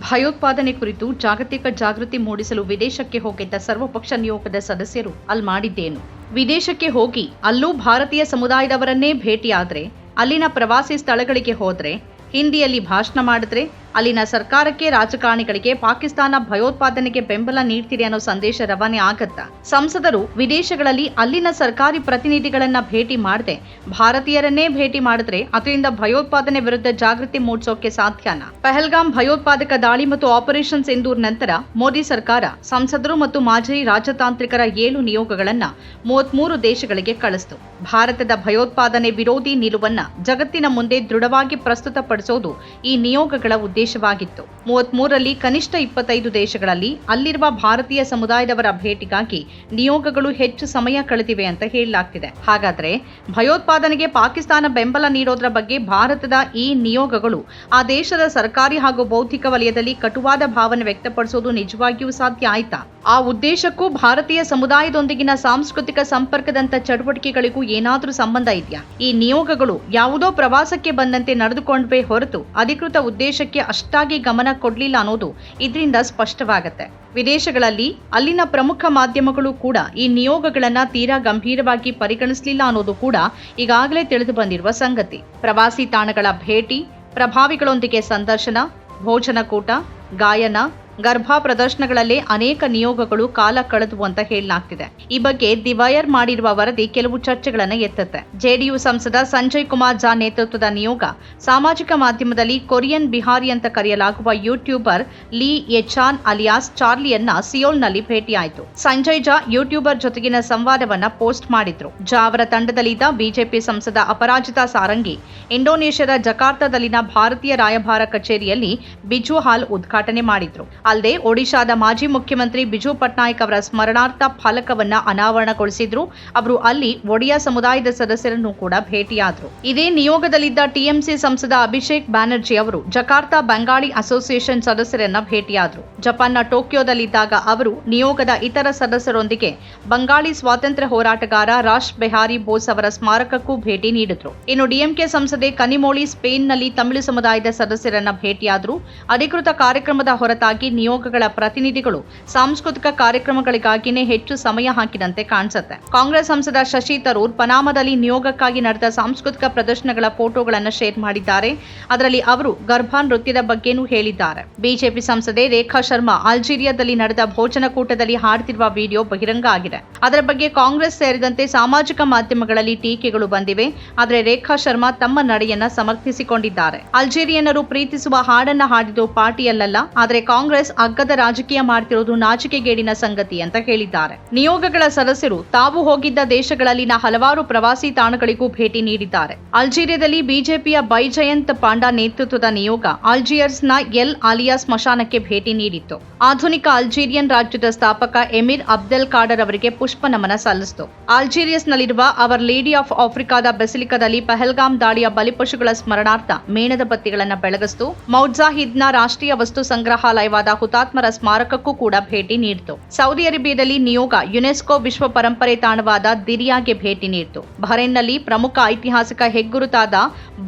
ಭಯೋತ್ಪಾದನೆ ಕುರಿತು ಜಾಗತಿಕ ಜಾಗೃತಿ ಮೂಡಿಸಲು ವಿದೇಶಕ್ಕೆ ಹೋಗಿದ್ದ ಸರ್ವಪಕ್ಷ ನಿಯೋಗದ ಸದಸ್ಯರು ಅಲ್ಲಿ ಮಾಡಿದ್ದೇನು? ವಿದೇಶಕ್ಕೆ ಹೋಗಿ ಅಲ್ಲೂ ಭಾರತೀಯ ಸಮುದಾಯದವರನ್ನೇ ಭೇಟಿಯಾದ್ರೆ, ಅಲ್ಲಿನ ಪ್ರವಾಸಿ ಸ್ಥಳಗಳಿಗೆ ಹೋದ್ರೆ, ಹಿಂದಿಯಲ್ಲಿ ಭಾಷಣ ಮಾಡಿದ್ರೆ ಅಲ್ಲಿನ ಸರ್ಕಾರಕ್ಕೆ ರಾಜಕಾರಣಿಗಳಿಗೆ ಪಾಕಿಸ್ತಾನ ಭಯೋತ್ಪಾದನೆಗೆ ಬೆಂಬಲ ನೀಡ್ತಿದೆ ಅನ್ನೋ ಸಂದೇಶ ರವಾನೆ ಆಗತ್ತಾ ಸಂಸದರು ವಿದೇಶಗಳಲ್ಲಿ ಅಲ್ಲಿನ ಸರ್ಕಾರಿ ಪ್ರತಿನಿಧಿಗಳನ್ನ ಭೇಟಿ ಮಾಡದೆ. ಭಾರತೀಯರನ್ನೇ ಭೇಟಿ ಮಾಡಿದ್ರೆ ಅದರಿಂದ ಭಯೋತ್ಪಾದನೆ ವಿರುದ್ಧ ಜಾಗೃತಿ ಮೂಡಿಸೋಕೆ ಸಾಧ್ಯನ? ಪೆಹಲ್ಗಾಮ್ ಭಯೋತ್ಪಾದಕ ದಾಳಿ ಮತ್ತು ಆಪರೇಷನ್ ಸಿಂಧೂರ್ ನಂತರ ಮೋದಿ ಸರ್ಕಾರ, ಸಂಸದರು ಮತ್ತು ಮಾಜಿ ರಾಜತಾಂತ್ರಿಕರ ಏಳು ನಿಯೋಗಗಳನ್ನ ಮೂವತ್ಮೂರು ದೇಶಗಳಿಗೆ ಕಳಿಸ್ತು. ಭಾರತದ ಭಯೋತ್ಪಾದನೆ ವಿರೋಧಿ ನಿಲುವನ್ನ ಜಗತ್ತಿನ ಮುಂದೆ ದೃಢವಾಗಿ ಪ್ರಸ್ತುತಪಡಿಸೋದು ಈ ನಿಯೋಗಗಳ ಉದ್ದೇಶವಾಗಿತ್ತು ಮೂವತ್ಮೂರರಲ್ಲಿ ಕನಿಷ್ಠ ಇಪ್ಪತ್ತೈದು ದೇಶಗಳಲ್ಲಿ ಅಲ್ಲಿರುವ ಭಾರತೀಯ ಸಮುದಾಯದವರ ಭೇಟಿಗಾಗಿ ನಿಯೋಗಗಳು ಹೆಚ್ಚು ಸಮಯ ಕಳೆದಿವೆ ಅಂತ ಹೇಳಲಾಗ್ತಿದೆ. ಹಾಗಾದ್ರೆ ಭಯೋತ್ಪಾದನೆಗೆ ಪಾಕಿಸ್ತಾನ ಬೆಂಬಲ ನೀಡೋದ್ರ ಬಗ್ಗೆ ಭಾರತದ ಈ ನಿಯೋಗಗಳು ಆ ದೇಶದ ಸರ್ಕಾರಿ ಹಾಗೂ ಬೌದ್ಧಿಕ ವಲಯದಲ್ಲಿ ಕಟುವಾದ ಭಾವನೆ ವ್ಯಕ್ತಪಡಿಸೋದು ನಿಜವಾಗಿಯೂ ಸಾಧ್ಯ ಆಯ್ತಾ? ಆ ಉದ್ದೇಶಕ್ಕೂ ಭಾರತೀಯ ಸಮುದಾಯದೊಂದಿಗಿನ ಸಾಂಸ್ಕೃತಿಕ ಸಂಪರ್ಕದಂತ ಚಟುವಟಿಕೆಗಳಿಗೂ ಏನಾದರೂ ಸಂಬಂಧ ಇದೆಯಾ? ಈ ನಿಯೋಗಗಳು ಯಾವುದೋ ಪ್ರವಾಸಕ್ಕೆ ಬಂದಂತೆ ನಡೆದುಕೊಂಡ್ವೆ ಹೊರತು ಅಧಿಕೃತ ಉದ್ದೇಶಕ್ಕೆ ಅಷ್ಟಾಗಿ ಗಮನ ಕೊಡಲಿಲ್ಲ ಅನ್ನೋದು ಇದರಿಂದ ಸ್ಪಷ್ಟವಾಗುತ್ತೆ. ವಿದೇಶಗಳಲ್ಲಿ ಅಲ್ಲಿನ ಪ್ರಮುಖ ಮಾಧ್ಯಮಗಳು ಕೂಡ ಈ ನಿಯೋಗಗಳನ್ನ ತೀರಾ ಗಂಭೀರವಾಗಿ ಪರಿಗಣಿಸಲಿಲ್ಲ ಅನ್ನೋದು ಕೂಡ ಈಗಾಗಲೇ ತಿಳಿದು ಬಂದಿರುವ ಸಂಗತಿ. ಪ್ರವಾಸಿ ತಾಣಗಳ ಭೇಟಿ, ಪ್ರಭಾವಿಗಳೊಂದಿಗೆ ಸಂದರ್ಶನ ಭೋಜನಕೂಟ ಗಾಯನ ಗರ್ಭ ಪ್ರದರ್ಶನಗಳಲ್ಲಿ ಅನೇಕ ನಿಯೋಗಗಳು ಕಾಲ ಕಳೆದು ಅಂತ ಹೇಳಲಾಗ್ತಿದೆ. ಈ ಬಗ್ಗೆ ದಿ ವಯರ್ ಮಾಡಿರುವ ವರದಿ ಕೆಲವು ಚರ್ಚೆಗಳನ್ನು ಎತ್ತತ್ತೆ. ಜೆಡಿಯು ಸಂಸದ ಸಂಜಯ್ ಕುಮಾರ್ ಜಾ ನೇತೃತ್ವದ ನಿಯೋಗ ಸಾಮಾಜಿಕ ಮಾಧ್ಯಮದಲ್ಲಿ ಕೊರಿಯನ್ ಬಿಹಾರಿ ಅಂತ ಕರೆಯಲಾಗುವ ಯೂಟ್ಯೂಬರ್ ಲೀ ಎಚಾನ್ ಅಲಿಯಾಸ್ ಚಾರ್ಲಿಯನ್ನ ಸಿಯೋಲ್ನಲ್ಲಿ ಭೇಟಿಯಾಯಿತು. ಸಂಜಯ್ ಜಾ ಯೂಟ್ಯೂಬರ್ ಜೊತೆಗಿನ ಸಂವಾದವನ್ನ ಪೋಸ್ಟ್ ಮಾಡಿದ್ರು. ಜಾ ಅವರ ತಂಡದಲ್ಲಿದ್ದ ಬಿಜೆಪಿ ಸಂಸದ ಅಪರಾಜಿತ ಸಾರಂಗಿ, ಇಂಡೋನೇಷ್ಯಾದ ಜಕಾರ್ತದಲ್ಲಿನ ಭಾರತೀಯ ರಾಯಭಾರ ಕಚೇರಿಯಲ್ಲಿ ಬಿಜು ಹಾಲ್ ಉದ್ಘಾಟನೆ ಮಾಡಿದ್ರು. ಅಲ್ಲದೆ ಒಡಿಶಾದ ಮಾಜಿ ಮುಖ್ಯಮಂತ್ರಿ ಬಿಜು ಪಟ್ನಾಯಕ್ ಅವರ ಸ್ಮರಣಾರ್ಥ ಫಲಕವನ್ನ ಅನಾವರಣಗೊಳಿಸಿದ್ರು. ಅವರು ಅಲ್ಲಿ ಒಡಿಯಾ ಸಮುದಾಯದ ಸದಸ್ಯರನ್ನು ಕೂಡ ಭೇಟಿಯಾದರು. ಇದೇ ನಿಯೋಗದಲ್ಲಿದ್ದ ಟಿಎಂಸಿ ಸಂಸದ ಅಭಿಷೇಕ್ ಬ್ಯಾನರ್ಜಿ ಅವರು ಜಕಾರ್ತಾ ಬಂಗಾಳಿ ಅಸೋಸಿಯೇಷನ್ ಸದಸ್ಯರನ್ನ ಭೇಟಿಯಾದರು. ಜಪಾನ್ನ ಟೋಕಿಯೋದಲ್ಲಿದ್ದಾಗ ಅವರು ನಿಯೋಗದ ಇತರ ಸದಸ್ಯರೊಂದಿಗೆ ಬಂಗಾಳಿ ಸ್ವಾತಂತ್ರ್ಯ ಹೋರಾಟಗಾರ ರಾಶ್ ಬೆಹಾರಿ ಬೋಸ್ ಅವರ ಸ್ಮಾರಕಕ್ಕೂ ಭೇಟಿ ನೀಡಿದ್ರು. ಇನ್ನು ಡಿಎಂಕೆ ಸಂಸದೆ ಕನಿಮೋಳಿ ಸ್ಪೇನ್ನಲ್ಲಿ ತಮಿಳು ಸಮುದಾಯದ ಸದಸ್ಯರನ್ನ ಭೇಟಿಯಾದರು. ಅಧಿಕೃತ ಕಾರ್ಯಕ್ರಮದ ಹೊರತಾಗಿ ನಿಯೋಗಗಳ ಪ್ರತಿನಿಧಿಗಳು ಸಾಂಸ್ಕೃತಿಕ ಕಾರ್ಯಕ್ರಮಗಳಿಗಾಗಿನೇ ಹೆಚ್ಚು ಸಮಯ ಹಾಕಿದಂತೆ ಕಾಣಿಸುತ್ತೆ. ಕಾಂಗ್ರೆಸ್ ಸಂಸದ ಶಶಿ ತರೂರ್ ಪನಾಮದಲ್ಲಿ ನಿಯೋಗಕ್ಕಾಗಿ ನಡೆದ ಸಾಂಸ್ಕೃತಿಕ ಪ್ರದರ್ಶನಗಳ ಫೋಟೋಗಳನ್ನು ಶೇರ್ ಮಾಡಿದ್ದಾರೆ. ಅದರಲ್ಲಿ ಅವರು ಗರ್ಭ ನೃತ್ಯದ ಬಗ್ಗೆನೂ ಹೇಳಿದ್ದಾರೆ. ಬಿಜೆಪಿ ಸಂಸದೆ ರೇಖಾ ಶರ್ಮಾ ಅಲ್ಜೀರಿಯಾದಲ್ಲಿ ನಡೆದ ಭೋಜನಕೂಟದಲ್ಲಿ ಹಾಡುತ್ತಿರುವ ವಿಡಿಯೋ ಬಹಿರಂಗ ಆಗಿದೆ. ಅದರ ಬಗ್ಗೆ ಕಾಂಗ್ರೆಸ್ ಸೇರಿದಂತೆ ಸಾಮಾಜಿಕ ಮಾಧ್ಯಮಗಳಲ್ಲಿ ಟೀಕೆಗಳು ಬಂದಿವೆ. ಆದರೆ ರೇಖಾ ಶರ್ಮಾ ತಮ್ಮ ನಡೆಯನ್ನ ಸಮರ್ಥಿಸಿಕೊಂಡಿದ್ದಾರೆ. ಅಲ್ಜೀರಿಯನ್ನರು ಪ್ರೀತಿಸುವ ಹಾಡನ್ನ ಹಾಡಿದ್ದು ಪಾರ್ಟಿಯಲ್ಲ ಆದರೆ ಕಾಂಗ್ರೆಸ್ ಅಗ್ಗದ ರಾಜಕೀಯ ಮಾಡ್ತಿರೋದು ನಾಚಿಕೆಗೇಡಿನ ಸಂಗತಿ ಅಂತ ಹೇಳಿದ್ದಾರೆ. ನಿಯೋಗಗಳ ಸದಸ್ಯರು ತಾವು ಹೋಗಿದ್ದ ದೇಶಗಳಲ್ಲಿನ ಹಲವಾರು ಪ್ರವಾಸಿ ತಾಣಗಳಿಗೂ ಭೇಟಿ ನೀಡಿದ್ದಾರೆ. ಅಲ್ಜೀರಿಯಾದಲ್ಲಿ ಬಿಜೆಪಿಯ ಬೈಜಯಂತ್ ಪಾಂಡಾ ನೇತೃತ್ವದ ನಿಯೋಗ ಅಲ್ಜಿಯರ್ಸ್ನ ಎಲ್ ಆಲಿಯಾ ಸ್ಮಶಾನಕ್ಕೆ ಭೇಟಿ ನೀಡಿತ್ತು. ಆಧುನಿಕ ಅಲ್ಜೀರಿಯನ್ ರಾಜ್ಯದ ಸ್ಥಾಪಕ ಎಮಿರ್ ಅಬ್ದೆಲ್ ಕಾಡರ್ ಅವರಿಗೆ ಪುಷ್ಪ ನಮನ ಸಲ್ಲಿಸಿತು. ಅಲ್ಜೀರಿಯಸ್ನಲ್ಲಿರುವ ಅವರ್ ಲೇಡಿ ಆಫ್ ಆಫ್ರಿಕಾದ ಬೆಸಿಲಿಕದಲ್ಲಿ ಪಹಲ್ಗಾಮ್ ದಾಳಿಯ ಬಲಿಪಶುಗಳ ಸ್ಮರಣಾರ್ಥ ಮೇಣದ ಬತ್ತಿಗಳನ್ನು ಬೆಳಗಿಸಿತು. ಮೌಜಾಹಿದ್ನ ರಾಷ್ಟ್ರೀಯ ವಸ್ತು ಸಂಗ್ರಹಾಲಯವಾದ ಹುತಾತ್ಮರ ಸ್ಮಾರಕಕ್ಕೂ ಕೂಡ ಭೇಟಿ ನೀಡಿತು. ಸೌದಿ ಅರೇಬಿಯಾದಲ್ಲಿ ನಿಯೋಗ ಯುನೆಸ್ಕೋ ವಿಶ್ವ ಪರಂಪರೆ ತಾಣವಾದ ದಿರಿಯಾಗೆ ಭೇಟಿ ನೀಡಿತು. ಬಹರೇನ್ನಲ್ಲಿ ಪ್ರಮುಖ ಐತಿಹಾಸಿಕ ಹೆಗ್ಗುರುತಾದ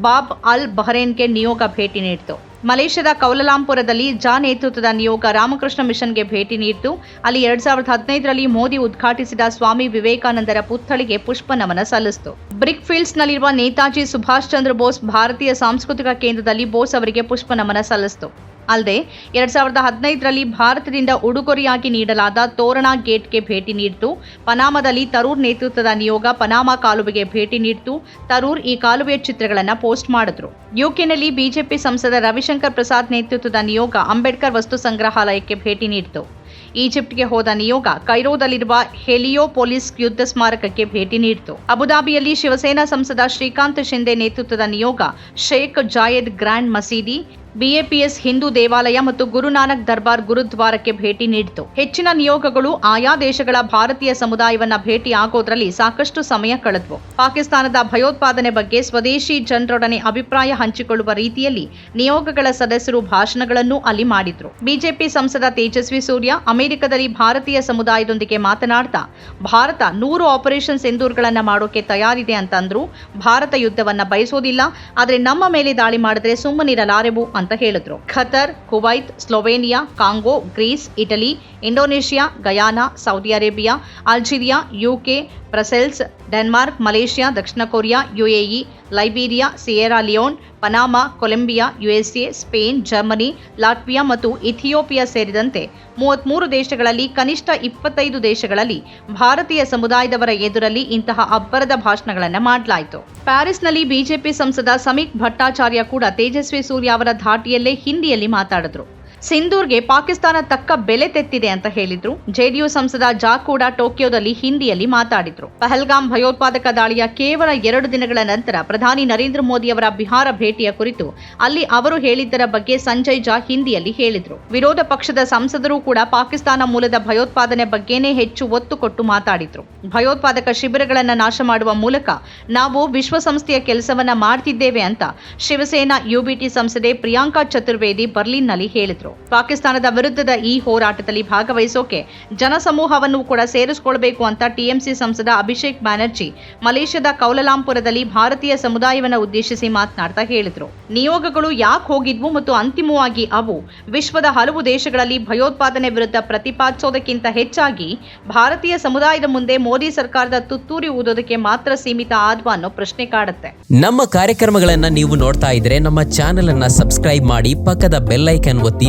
ಬಾಬ್ ಅಲ್ ಬಹರೇನ್ಗೆ ನಿಯೋಗ ಭೇಟಿ ನೀಡಿತು. ಮಲೇಷ್ಯಾದ ಕೌಲಲಾಂಪುರದಲ್ಲಿ ಜಾ ನೇತೃತ್ವದ ನಿಯೋಗ ರಾಮಕೃಷ್ಣ ಮಿಷನ್ಗೆ ಭೇಟಿ ನೀಡಿತು. ಅಲ್ಲಿ ಎರಡ್ ಸಾವಿರದ ಹದಿನೈದರಲ್ಲಿ ಮೋದಿ ಉದ್ಘಾಟಿಸಿದ ಸ್ವಾಮಿ ವಿವೇಕಾನಂದರ ಪುತ್ಥಳಿಗೆ ಪುಷ್ಪ ನಮನ ಸಲ್ಲಿಸಿತು. ಬ್ರಿಕ್ ಫೀಲ್ಡ್ಸ್ನಲ್ಲಿರುವ ನೇತಾಜಿ ಸುಭಾಷ್ ಚಂದ್ರ ಬೋಸ್ ಭಾರತೀಯ ಸಾಂಸ್ಕೃತಿಕ ಕೇಂದ್ರದಲ್ಲಿ ಬೋಸ್ ಅವರಿಗೆ ಪುಷ್ಪ ನಮನ ಸಲ್ಲಿಸಿತು. ಅಲ್ಲದೆ ಎರಡ್ ಸಾವಿರದ ಹದಿನೈದರಲ್ಲಿ ಭಾರತದಿಂದ ಉಡುಗೊರೆಯಾಗಿ ನೀಡಲಾದ ತೋರಣಾ ಗೇಟ್ಗೆ ಭೇಟಿ ನೀಡಿತು. ಪನಾಮದಲ್ಲಿ ತರೂರ್ ನೇತೃತ್ವದ ನಿಯೋಗ ಪನಾಮ ಕಾಲುವೆಗೆ ಭೇಟಿ ನೀಡಿತು. ತರೂರ್ ಈ ಕಾಲುವೆಯ ಚಿತ್ರಗಳನ್ನು ಪೋಸ್ಟ್ ಮಾಡಿದ್ರು. ಯುಕೆನಲ್ಲಿ ಬಿಜೆಪಿ ಸಂಸದ ರವಿಶಂಕರ್ ಪ್ರಸಾದ್ ನೇತೃತ್ವದ ನಿಯೋಗ ಅಂಬೇಡ್ಕರ್ ವಸ್ತು ಸಂಗ್ರಹಾಲಯಕ್ಕೆ ಭೇಟಿ ನೀಡಿತು. ಈಜಿಪ್ಟ್ಗೆ ಹೋದ ನಿಯೋಗ ಕೈರೋದಲ್ಲಿರುವ ಹೆಲಿಯೋಪೊಲಿಸ್ ಯುದ್ಧ ಸ್ಮಾರಕಕ್ಕೆ ಭೇಟಿ ನೀಡಿತು. ಅಬುದಾಬಿಯಲ್ಲಿ ಶಿವಸೇನಾ ಸಂಸದ ಶ್ರೀಕಾಂತ್ ಶಿಂದೆ ನೇತೃತ್ವದ ನಿಯೋಗ ಶೇಖ್ ಜಾಯದ್ ಗ್ರ್ಯಾಂಡ್ ಮಸೀದಿ ಬಿಎಪಿಎಸ್ ಹಿಂದೂ ದೇವಾಲಯ ಮತ್ತು ಗುರುನಾನಕ್ ದರ್ಬಾರ್ ಗುರುದ್ವಾರಕ್ಕೆ ಭೇಟಿ ನೀಡಿತು. ಹೆಚ್ಚಿನ ನಿಯೋಗಗಳು ಆಯಾ ದೇಶಗಳ ಭಾರತೀಯ ಸಮುದಾಯವನ್ನ ಭೇಟಿ ಆಗೋದ್ರಲ್ಲಿ ಸಾಕಷ್ಟು ಸಮಯ ಕಳೆದ್ವು. ಪಾಕಿಸ್ತಾನದ ಭಯೋತ್ಪಾದನೆ ಬಗ್ಗೆ ಸ್ವದೇಶಿ ಜನರೊಡನೆ ಅಭಿಪ್ರಾಯ ಹಂಚಿಕೊಳ್ಳುವ ರೀತಿಯಲ್ಲಿ ನಿಯೋಗಗಳ ಸದಸ್ಯರು ಭಾಷಣಗಳನ್ನು ಅಲ್ಲಿ ಮಾಡಿದ್ರು. ಬಿಜೆಪಿ ಸಂಸದ ತೇಜಸ್ವಿ ಸೂರ್ಯ ಅಮೆರಿಕದಲ್ಲಿ ಭಾರತೀಯ ಸಮುದಾಯದೊಂದಿಗೆ ಮಾತನಾಡ್ತಾ, ಭಾರತ ನೂರು ಆಪರೇಷನ್ ಸಿಂಧೂರ್ಗಳನ್ನ ಮಾಡೋಕೆ ತಯಾರಿದೆ ಅಂತಂದ್ರು, ಭಾರತ ಯುದ್ಧವನ್ನ ಬಯಸೋದಿಲ್ಲ, ಆದರೆ ನಮ್ಮ ಮೇಲೆ ದಾಳಿ ಮಾಡಿದ್ರೆ ಸುಮ್ಮನಿರಲಾರೆವು ಅಂತ ಹೇಳಿದ್ರು. Qatar, Kuwait, Slovenia, Congo, Greece, Italy, Indonesia, Guyana, Saudi Arabia, Algeria, UK, Brussels, Denmark, Malaysia, ದಕ್ಷಿಣ Korea, UAE, Liberia, Sierra Leone, Panama, Colombia, USA, Spain, Germany, Latvia ಮತ್ತು ಇಥಿಯೋಪಿಯಾ ಸೇರಿದಂತೆ ಮೂವತ್ಮೂರು ದೇಶಗಳಲ್ಲಿ, ಕನಿಷ್ಠ ಇಪ್ಪತ್ತೈದು ದೇಶಗಳಲ್ಲಿ ಭಾರತೀಯ ಸಮುದಾಯದವರ ಎದುರಲ್ಲಿ ಇಂತಹ ಅಬ್ಬರದ ಭಾಷಣಗಳನ್ನು ಮಾಡಲಾಯಿತು. ಪ್ಯಾರಿಸ್ನಲ್ಲಿ ಬಿಜೆಪಿ ಸಂಸದ ಸಮೀಕ್ ಭಟ್ಟಾಚಾರ್ಯ ಕೂಡ ತೇಜಸ್ವಿ ಸೂರ್ಯ ಅವರ ಧಾಟಿಯಲ್ಲೇ ಹಿಂದಿಯಲ್ಲಿ ಮಾತಾಡಿದ್ರು. ಸಿಂಧೂರ್ಗೆ ಪಾಕಿಸ್ತಾನ ತಕ್ಕ ಬೆಲೆ ತೆತ್ತಿದೆ ಅಂತ ಹೇಳಿದ್ರು. ಜೆಡಿಯು ಸಂಸದ ಜಾ ಕೂಡ ಟೋಕಿಯೋದಲ್ಲಿ ಹಿಂದಿಯಲ್ಲಿ ಮಾತಾಡಿದ್ರು. ಪಹಲ್ಗಾಮ್ ಭಯೋತ್ಪಾದಕ ದಾಳಿಯ ಕೇವಲ ಎರಡು ದಿನಗಳ ನಂತರ ಪ್ರಧಾನಿ ನರೇಂದ್ರ ಮೋದಿ ಅವರ ಬಿಹಾರ ಭೇಟಿಯ ಕುರಿತು ಅಲ್ಲಿ ಅವರು ಹೇಳಿದ್ದರ ಬಗ್ಗೆ ಸಂಜಯ್ ಜಾ ಹಿಂದಿಯಲ್ಲಿ ಹೇಳಿದ್ರು. ವಿರೋಧ ಪಕ್ಷದ ಸಂಸದರು ಕೂಡ ಪಾಕಿಸ್ತಾನ ಮೂಲದ ಭಯೋತ್ಪಾದನೆ ಬಗ್ಗೆನೇ ಹೆಚ್ಚು ಒತ್ತು ಕೊಟ್ಟು ಮಾತಾಡಿದ್ರು. ಭಯೋತ್ಪಾದಕ ಶಿಬಿರಗಳನ್ನು ನಾಶ ಮಾಡುವ ಮೂಲಕ ನಾವು ವಿಶ್ವಸಂಸ್ಥೆಯ ಕೆಲಸವನ್ನ ಮಾಡ್ತಿದ್ದೇವೆ ಅಂತ ಶಿವಸೇನಾ ಯುಬಿಟಿ ಸಂಸದೆ ಪ್ರಿಯಾಂಕಾ ಚತುರ್ವೇದಿ ಬರ್ಲಿನ್ನಲ್ಲಿ ಹೇಳಿದ್ರು. ಪಾಕಿಸ್ತಾನದ ವಿರುದ್ಧದ ಈ ಹೋರಾಟದಲ್ಲಿ ಭಾಗವಹಿಸೋಕೆ ಜನಸಮೂಹವನ್ನು ಕೂಡ ಸೇರಿಸಿಕೊಳ್ಬೇಕು ಅಂತ ಟಿಎಂಸಿ ಸಂಸದ ಅಭಿಷೇಕ್ ಬ್ಯಾನರ್ಜಿ ಮಲೇಷ್ಯಾದ ಕೌಲಲಾಂಪುರದಲ್ಲಿ ಭಾರತೀಯ ಸಮುದಾಯವನ್ನ ಉದ್ದೇಶಿಸಿ ಮಾತನಾಡ್ತಾ ಹೇಳಿದ್ರು. ನಿಯೋಗಗಳು ಯಾಕೆ ಹೋಗಿದ್ವು ಮತ್ತು ಅಂತಿಮವಾಗಿ ಅವು ವಿಶ್ವದ ಹಲವು ದೇಶಗಳಲ್ಲಿ ಭಯೋತ್ಪಾದನೆ ವಿರುದ್ಧ ಪ್ರತಿಪಾದಿಸೋದಕ್ಕಿಂತ ಹೆಚ್ಚಾಗಿ ಭಾರತೀಯ ಸಮುದಾಯದ ಮುಂದೆ ಮೋದಿ ಸರ್ಕಾರದ ತುತ್ತೂರಿ ಊದೋದಕ್ಕೆ ಮಾತ್ರ ಸೀಮಿತ ಆದ್ವಾ ಅನ್ನೋ ಪ್ರಶ್ನೆ ಕಾಡುತ್ತೆ. ನಮ್ಮ ಕಾರ್ಯಕ್ರಮಗಳನ್ನ ನೀವು ನೋಡ್ತಾ ಇದ್ರೆ ನಮ್ಮ ಚಾನೆಲ್ ಅನ್ನ ಸಬ್ಸ್ಕ್ರೈಬ್ ಮಾಡಿ ಪಕ್ಕದ ಬೆಲ್ಲೈಕನ್ ಒತ್ತಿ ಒತ್ತಿ